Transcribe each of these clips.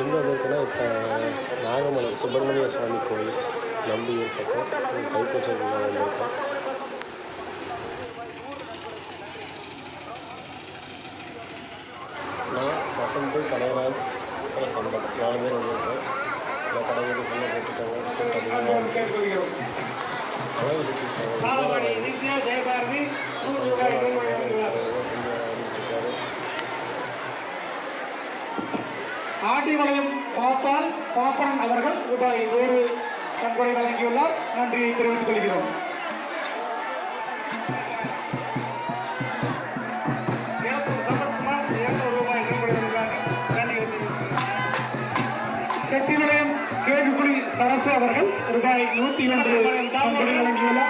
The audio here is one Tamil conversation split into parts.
எங்கே வந்திருக்கோன்னா இப்போ நாகமலை சுப்பிரமணிய சுவாமி கோயில் நம்பியூர் பக்கம் தைப்பூசத்துக்கு வந்திருக்கோம். நான் வசந்த் கலைராஜ் அப்புறம் சம்பத் நாலு பேர் வந்திருக்கோம். எல்லாம் கடைகளுக்கு வீதி ஃபுல்லாக போட்டுருக்காங்க கூட்டம் அதிகமாக இருக்குது அளவு ஊற்றிருக்காங்க ஆண்டிவளையம் பாப்பால் பாப்பன் அவர்கள் ரூபாய் நூறு நன்கொடை வழங்கியுள்ளார். நன்றியை தெரிவித்துக் கொள்கிறோம். செட்டிவிளையம் கேதுக்குடி சரசு அவர்கள் ரூபாய் நூத்தி ஒன்று வழங்கியுள்ளார்.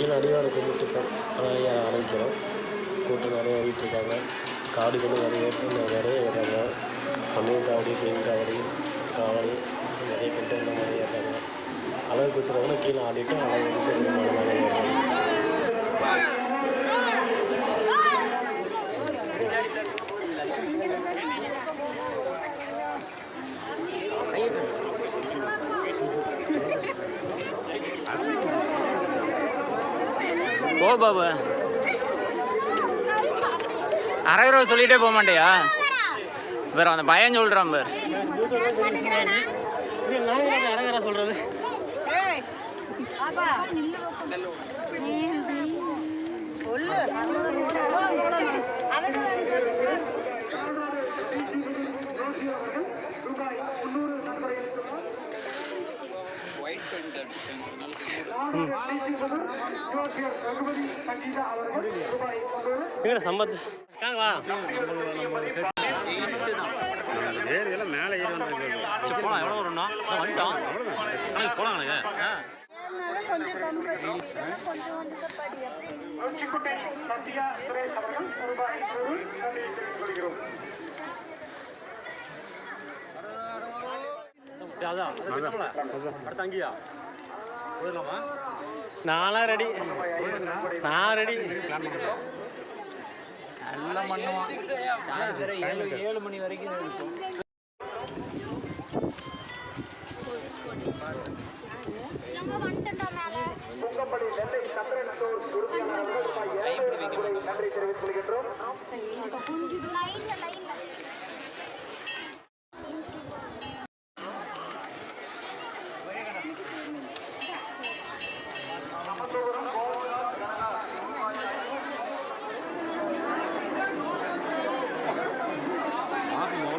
கீழே அடிவாரம் கும்பிட்டுருக்கோம் நிறைய ஆரம்பிக்கிறோம் கூட்டம் நிறைய ஏறிட்டு இருக்காங்க காடுகளும் நிறைய ஏற்று நிறைய ஏறாங்க. பன்னீர் காவடி பெண் காவடி காவடி நிறைய கூட்டம் இந்த மாதிரி ஏறாங்க. அளவு குத்துறவங்க கீழே ஆடிட்டு அளவு குத்து போ பாபு. அரகரவை சொல்லிட்டே போக மாட்டேயா? வேற அந்த பயம் சொல்கிறான் பார் எங்கடா சம்பத் போலாம் எவ்வளோ வரும்ண்ணா வந்துட்டோம் கணக்கு போலாம் கணக்கு கொஞ்சம் வந்து படி அதான் அடுத்த அங்கேயா போயிடலாமா நான்லாம் ரெடி நான் ரெடி எல்லாம் பண்ணுவான் ஏழு ஏழு மணி வரைக்கும். இருக்கும் நம்ம வந்துட்டோம்டா மேல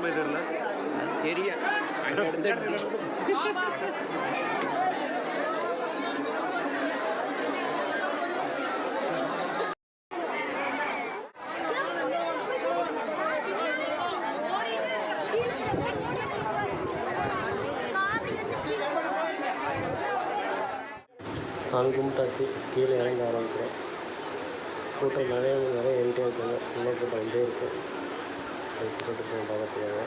முகமே தெரியல. தெரியும் சாமி கும்பிட்டாச்சு. கீழே இறங்க ஆரம்பிக்கிறோம். கூட்டம் நிறைய நிறைய ஏறிட்டே இருக்காங்க. நல்ல கூட்டம் வந்துட்டே இருக்கு. தைப்பூச தரிசனம் பார்க்கறதுக்காக